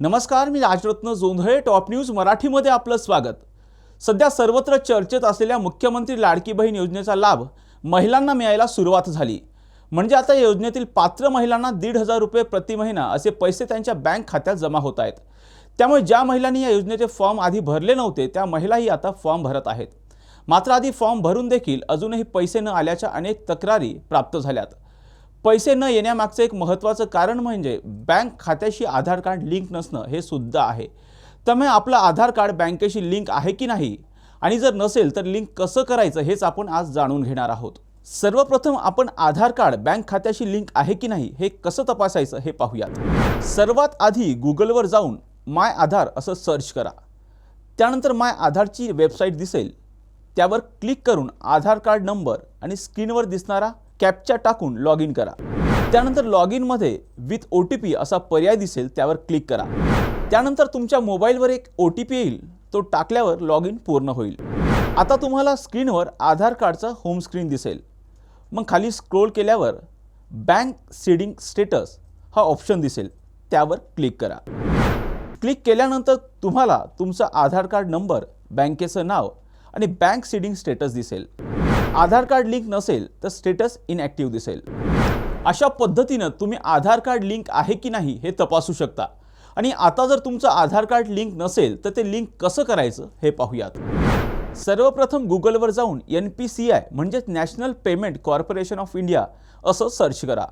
नमस्कार मी Rajratna Jondhale top news मराठीमध्ये आपलं स्वागत. सध्या सर्वत्र चर्चेत असलेल्या मुख्यमंत्री लाडकी बहीण योजनेचा लाभ महिलांना मिळायला सुरुवात झाली. म्हणजे आता या योजनेतील पात्र महिलांना दीड हजार रुपये प्रति महिना असे पैसे त्यांच्या बँक खात्यात जमा होत आहेत. त्यामुळे ज्या महिलांनी या योजनेचे फॉर्म आधी भरले नव्हते त्या महिलाही आता फॉर्म भरत आहेत. मात्र आधी फॉर्म भरून देखील अजूनही पैसे न आल्याच्या अनेक तक्रारी प्राप्त झाल्यात. पैसे न येण्यामागचं एक महत्त्वाचं कारण म्हणजे बँक खात्याशी आधार कार्ड लिंक नसणं हे सुद्धा आहे. त्यामुळे आपलं आधार कार्ड बँकेशी लिंक आहे की नाही? आणि जर नसेल तर लिंक कसं करायचं हेच आपण आज जाणून घेणार आहोत. सर्वप्रथम आपण आधार कार्ड बँक खात्याशी लिंक आहे की नाही हे कसं तपासायचं हे पाहूयात. सर्वात आधी गुगलवर जाऊन माय आधार असं सर्च करा. त्यानंतर माय आधारची वेबसाईट दिसेल. त्यावर क्लिक करून आधार कार्ड नंबर आणि स्क्रीनवर दिसणारा कॅपचा टाकून लॉग इन करा. त्यानंतर लॉग इनमध्ये विथ ओ टी पी असा पर्याय दिसेल त्यावर क्लिक करा. त्यानंतर तुमच्या मोबाईलवर एक ओ टी पी येईल तो टाकल्यावर लॉग इन पूर्ण होईल. आता तुम्हाला स्क्रीनवर आधार कार्डचा होम स्क्रीन दिसेल. मग खाली स्क्रोल केल्यावर बँक सीडिंग स्टेटस हा ऑप्शन दिसेल त्यावर क्लिक करा. क्लिक केल्यानंतर तुम्हाला तुमचा आधार कार्ड नंबर बँकेचं नाव आणि बँक सीडिंग स्टेटस दिसेल. आधार कार्ड लिंक नसेल तर स्टेटस इनॲक्टिव्ह दिसेल. अशा पद्धतीनं तुम्ही आधार कार्ड लिंक आहे की नाही हे तपासू शकता. आणि आता जर तुमचं आधार कार्ड लिंक नसेल तर ते लिंक कसं करायचं हे पाहूयात. सर्वप्रथम गुगलवर जाऊन एन पी सी आय म्हणजेच national payment corporation of India असं सर्च करा.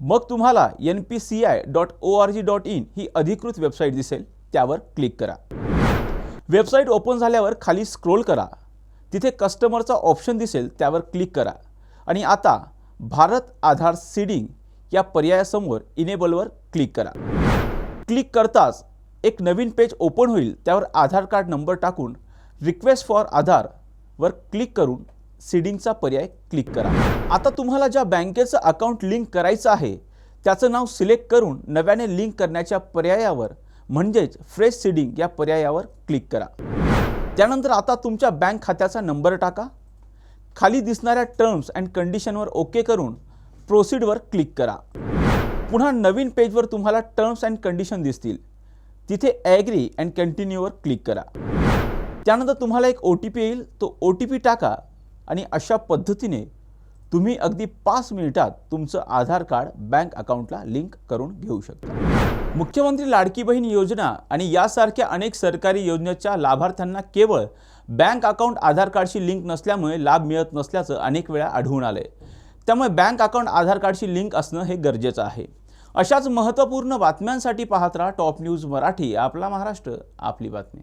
मग तुम्हाला N P C I dot O R G dot in ही अधिकृत वेबसाईट दिसेल. त्यावर क्लिक करा. वेबसाईट ओपन झाल्यावर खाली स्क्रोल करा. तिथे कस्टमरचा ऑप्शन दिसेल त्यावर क्लिक करा. आणि आता भारत आधार सीडिंग या पर्यायासमोर इनेबलवर क्लिक करा. क्लिक करताच एक नवीन पेज ओपन होईल त्यावर आधार कार्ड नंबर टाकून रिक्वेस्ट फॉर आधार वर क्लिक करून सीडिंगचा पर्याय क्लिक करा. आता तुम्हाला ज्या बँकेचं अकाउंट लिंक करायचं आहे त्याचं नाव सिलेक्ट करून नव्याने लिंक करण्याच्या पर्यायावर म्हणजेच फ्रेश सीडिंग या पर्यायावर क्लिक करा. त्यानंतर आता तुमच्या बँक खात्याचा नंबर टाका. खाली दिसणाऱ्या टर्म्स अँड कंडिशनवर ओके करून प्रोसीडवर क्लिक करा. पुन्हा नवीन पेजवर तुम्हाला टर्म्स अँड कंडिशन दिसतील. तिथे ॲग्री अँड कंटिन्यूवर क्लिक करा. त्यानंतर तुम्हाला एक ओ टी पी येईल. तो ओ टी पी टाका आणि अशा पद्धतीने तुम्ही अगदी पाच मिनिटात तुमचं आधार कार्ड बँक अकाउंटला लिंक करून घेऊ शकता. मुख्यमंत्री लाडकी बहीण योजना आणि यासारख्या अनेक सरकारी योजनेच्या लाभार्थ्यांना केवळ बँक अकाउंट आधार कार्डशी लिंक नसल्यामुळे लाभ मिळत नसल्याचं अनेक वेळा आढळून आलं त्यामुळे बँक अकाउंट आधार कार्डशी लिंक असणं हे गरजेचं आहे. अशाच महत्त्वपूर्ण बातम्यांसाठी पाहत राहा टॉप न्यूज मराठी. आपला महाराष्ट्र आपली बातमी.